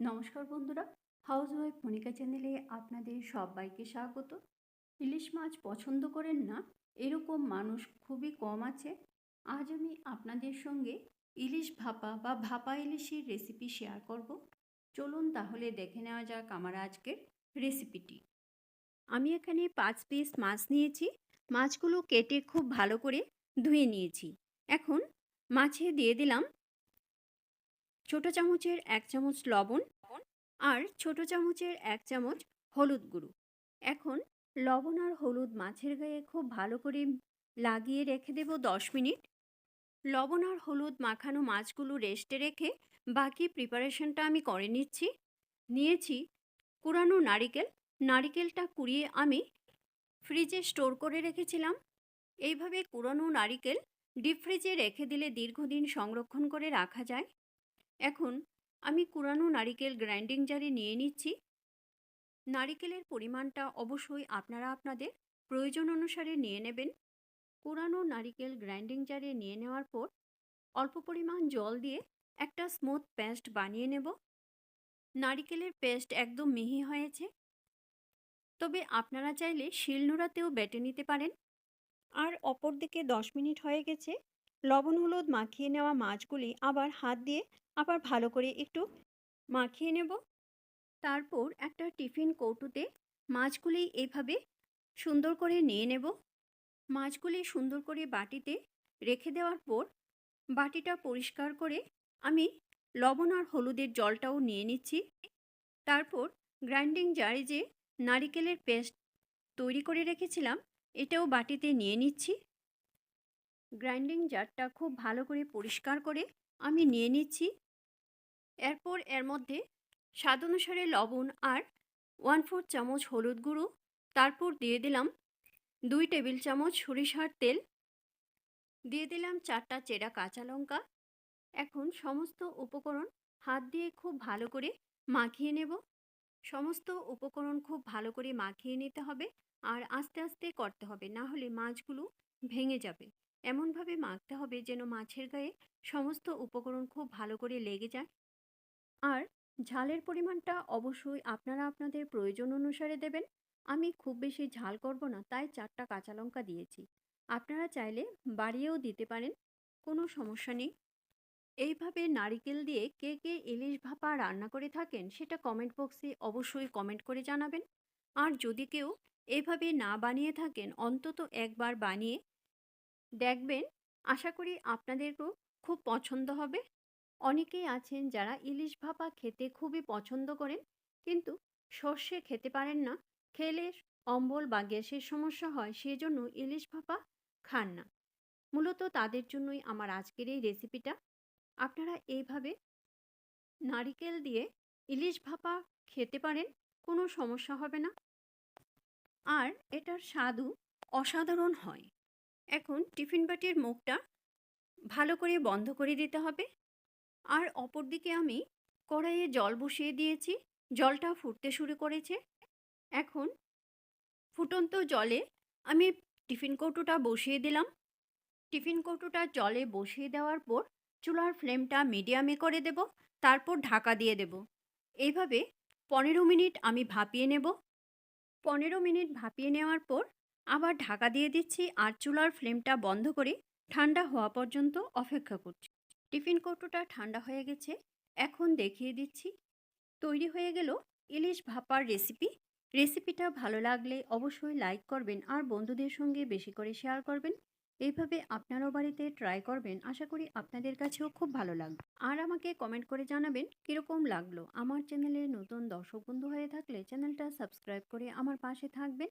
নমস্কার বন্ধুরা house wife Monika চ্যানেলে আপনাদের সবাইকে স্বাগত। ইলিশ মাছ পছন্দ করেন না, এরকম মানুষ খুবই কম আছে। আজ আমি আপনাদের সঙ্গে ইলিশ ভাপা বা ভাপা ইলিশের রেসিপি শেয়ার করব। চলুন তাহলে দেখে নেওয়া যাক আমার আজকের রেসিপিটি আমি এখানে পাঁচ পিস মাছ নিয়েছি। মাছগুলো কেটে খুব ভালো করে ধুয়ে নিয়েছি। এখন মাছে দিয়ে দিলাম ছোট চামচের এক চামচ লবণ আর ছোট চামচের এক চামচ হলুদ গুঁড়ো। এখন লবণ আর হলুদ মাছের গায়ে খুব ভালো করে লাগিয়ে রেখে দেব দশ মিনিট। লবণ আর হলুদ মাখানো মাছগুলো রেস্টে রেখে বাকি প্রিপারেশনটা আমি করে নিচ্ছি। নিয়েছি কুড়ানো নারিকেল। নারিকেলটা কুড়িয়ে আমি ফ্রিজে স্টোর করে রেখেছিলাম। এইভাবে কুড়ানো নারিকেল ডিপ ফ্রিজে রেখে দিলে দীর্ঘদিন সংরক্ষণ করে রাখা যায়। এখন আমি কুড়ানো নারিকেল গ্রাইন্ডিং জারে নিয়ে নিচ্ছি। নারিকেলের পরিমাণটা অবশ্যই আপনারা আপনাদের প্রয়োজন অনুসারে নিয়ে নেবেন। কুড়ানো নারিকেল গ্রাইন্ডিং জারে নিয়ে নেওয়ার পর অল্প পরিমাণ জল দিয়ে একটা স্মুথ পেস্ট বানিয়ে নেব। নারিকেলের পেস্ট একদম মিহি হয়েছে। তবে আপনারা চাইলে শিলনোড়াতেও বেটে নিতে পারেন। আর অপর দিকে দশ মিনিট হয়ে গেছে। লবণ, হলুদ মাখিয়ে নেওয়া মাছগুলি আবার হাত দিয়ে আবার ভালো করে একটু মাখিয়ে নেব। তারপর একটা টিফিন কৌটুতে মাছগুলি এভাবে সুন্দর করে নিয়ে নেব। মাছগুলি সুন্দর করে বাটিতে রেখে দেওয়ার পর বাটিটা পরিষ্কার করে আমি লবণ আর হলুদের জলটাও নিয়ে নিচ্ছি। তারপর গ্রাইন্ডিং জারে যে নারিকেলের পেস্ট তৈরি করে রেখেছিলাম, এটাও বাটিতে নিয়ে নিচ্ছি। গ্রাইন্ডিং জারটা খুব ভালো করে পরিষ্কার করে আমি নিয়ে নিচ্ছি। এরপর এর মধ্যে স্বাদ অনুসারে লবণ আর ওয়ান ফোর চামচ হলুদ গুঁড়ো, তারপর দিয়ে দিলাম দুই টেবিল চামচ সরিষার তেল, দিয়ে দিলাম চারটা চেরা কাঁচা লঙ্কা। এখন সমস্ত উপকরণ হাত দিয়ে খুব ভালো করে মাখিয়ে নেব। সমস্ত উপকরণ খুব ভালো করে মাখিয়ে নিতে হবে আর আস্তে আস্তে করতে হবে, না হলে মাছগুলো ভেঙে যাবে। এমনভাবে মাখতে হবে যেন মাছের গায়ে সমস্ত উপকরণ খুব ভালো করে লেগে যায়। আর ঝালের পরিমাণটা অবশ্যই আপনারা আপনাদের প্রয়োজন অনুসারে দেবেন। আমি খুব বেশি ঝাল করব না, তাই চারটা কাঁচা লঙ্কা দিয়েছি। আপনারা চাইলে বাড়িয়েও দিতে পারেন, কোনো সমস্যা নেই। এইভাবে নারিকেল দিয়ে কে কে ইলিশ ভাপা রান্না করে থাকেন সেটা কমেন্ট বক্সে অবশ্যই কমেন্ট করে জানাবেন। আর যদি কেউ এভাবে না বানিয়ে থাকেন, অন্তত একবার বানিয়ে দেখবেন, আশা করি আপনাদেরও খুব পছন্দ হবে। অনেকেই আছেন যারা ইলিশ ভাপা খেতে খুবই পছন্দ করেন, কিন্তু সর্ষে খেতে পারেন না। খেলে অম্বল বা গ্যাসের সমস্যা হয়, সেজন্য ইলিশ ভাপা খান না। মূলত তাদের জন্যই আমার আজকের এই রেসিপিটা। আপনারা এইভাবে নারিকেল দিয়ে ইলিশ ভাপা খেতে পারেন, কোনো সমস্যা হবে না। আর এটার স্বাদও অসাধারণ হয়। এখন টিফিন বাটির মুখটা ভালো করে বন্ধ করে দিতে হবে। আর অপর দিকে আমি কড়াইয়ে জল বসিয়ে দিয়েছি, জলটা ফুটতে শুরু করেছে। এখন ফুটন্ত জলে আমি টিফিন কৌটোটা বসিয়ে দিলাম। টিফিন কৌটোটা জলে বসিয়ে দেওয়ার পর চুলার ফ্লেমটা মিডিয়ামে করে দেব, তারপর ঢাকা দিয়ে দেব। এইভাবে পনেরো মিনিট আমি ভাপিয়ে নেব। পনেরো মিনিট ভাপিয়ে নেওয়ার পর আবার ঢাকা দিয়ে দিচ্ছি আর চুলার ফ্লেমটা বন্ধ করে ঠান্ডা হওয়া পর্যন্ত অপেক্ষা করছি। টিফিন কৌটোটা ঠান্ডা হয়ে গেছে। এখন দেখিয়ে দিচ্ছি। তৈরি হয়ে গেল ইলিশ ভাপার রেসিপি। রেসিপিটা ভালো লাগলে অবশ্যই লাইক করবেন আর বন্ধুদের সঙ্গে বেশি করে শেয়ার করবেন। এইভাবে আপনারাও বাড়িতে ট্রাই করবেন। আশা করি আপনাদের কাছেও খুব ভালো লাগবে। আর আমাকে কমেন্ট করে জানাবেন কীরকম লাগল। আমার চ্যানেলে নতুন দর্শক বন্ধু হয়ে থাকলে চ্যানেলটা সাবস্ক্রাইব করে আমার পাশে থাকবেন।